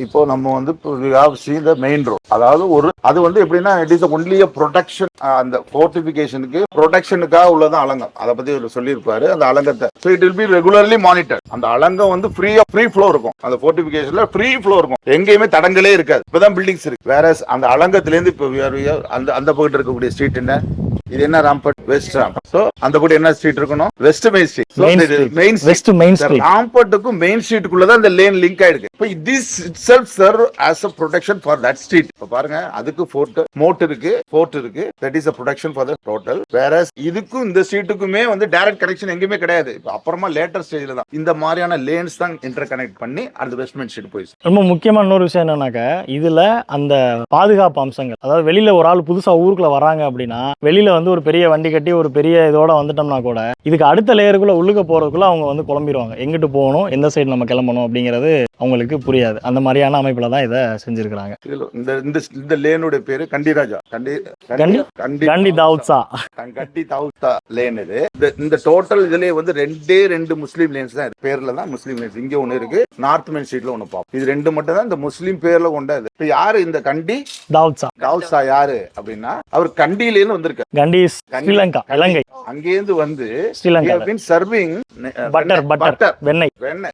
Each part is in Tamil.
இப்போ நம்ம வந்து சி த மெயின் ரோட் அதாவது ஒரு அது வந்து எப்படின்னா இட் இஸ் ஒன்லி ப்ரொடெக்ஷன் அந்த ஃபோர்டிபிகேஷனுக்கு ப்ரொடெக்ஷனுக்காக உள்ளதான் அலங்கம். அதை பத்தி இவர் சொல்லியிருப்பாரு அந்த அலங்கத்தை. So it will be regularly monitor அந்த அலங்கம் வந்து ஃப்ரீயா ஃப்ரீ ஃப்ளோ இருக்கும். அந்த ஃபோர்டிபிகேஷன்ல ஃப்ரீ ஃப்ளோ இருக்கும். எங்கேயுமே தடங்களே இருக்காது. இப்பதான் பில்டிங்ஸ் இருக்கு. வேற அந்த அலங்கத்திலேருந்து இப்போ அந்த அந்த பக்கத்து இருக்கக்கூடிய ஸ்ட்ரீட் என்ன? இது என்ன ராம்பட் வெஸ்ட் ராம்பட் சோ அந்த பக்கம் என்ன ஸ்ட்ரீட் இருக்கணும்? West main street. Main West main street. ராம்பட்டுக்கும் மெயின் ஸ்ட்ரீட்டுக்குள்ள தான் இந்த லேன் லிங்க் ஆயிருக்கு. இப்போ this itself serve as a protection for that street இப்போ பாருங்க அதுக்கு ஃபோர்ட் மோட் இருக்கு ஃபோர்ட் இருக்கு. That is a protection for the total வேற இதுக்கும் இந்த ஸ்ட்ரீட்டுக்குமே வந்து டைரக்ட் கனெக்ஷன் எங்கேயுமே கிடையாது. இப்போ அப்புறமா லேட்டர் ஸ்டேஜில் தான். இந்த மாதிரியான லேன்ஸ் தான் இன்டர் கனெக்ட் பண்ணி அந்த வெஸ்ட்மெண்ட் ஸ்ட்ரீட் போய் ரொம்ப முக்கியமான இன்னொரு விஷயம் என்னன்னாக்க இதில் அந்த பாதுகாப்பு அம்சங்கள். அதாவது வெளியில் ஒரு ஆள் புதுசாக ஊருக்குள்ள வராங்க அப்படின்னா வெளியில் வந்து ஒரு பெரிய வண்டி கட்டி ஒரு பெரிய இதோட வந்துட்டோம்னா கூட இதுக்கு அடுத்த லேயருக்குள்ளே உள்ளுக்க போகிறதுக்குள்ளே அவங்க வந்து குழம்பிடுவாங்க எங்கிட்டு போகணும் எந்த சைடு நம்ம கிளம்பணும் அப்படிங்கிறது அவங்களுக்கு புரியாது. அந்த மாதிரியான அமைப்புல தான் இதை செஞ்சிருக்கிறாங்க. இந்த இந்த இந்த லேனுடைய பேரு கண்டிராஜா. கண்டி கண்டி? கண்டி தாவுத்ஸா கண்டி தவுத்தா லேன் இது. இந்த- டோட்டல் இதுலயே வந்து ரெண்டே ரெண்டு முஸ்லீம் லேன்ஸ் தான். பேர்ல தான் முஸ்லீம் லேன்ஸ் இங்க ஒண்ணு இருக்கு. நார்த் மெயின் ஸ்ட்ரீட்ல ஒண்ணு பார்ப்போம். இது ரெண்டு மட்டும் தான் இந்த முஸ்லீம் பேர்ல கொண்டது இப்ப யாரு இந்த கண்டி? தாவுத்ஸா கவுசா யாரு அப்படின்னா அவர் கண்டியிலேருந்து வந்திருக்காரு. கண்டி ஸ்ரீலங்கா இலங்கை. அங்கேருந்து வந்து ஸ்ரீலங்கா சர்விங் பட்டர் பட்டர் வெண்ணெய் வெண்ணெய்.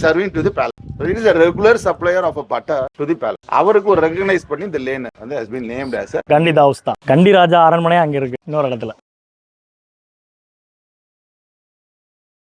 serving to the palace. Regular supplier of a patta to the palace அவருக்கு ஒரு ரெகனைஸ் பண்ணி இந்த லேன் வந்து has been named as Kandita house தான் கண்டிராஜா அரண்மனை அங்க இருக்கு இன்னொரு இடத்துல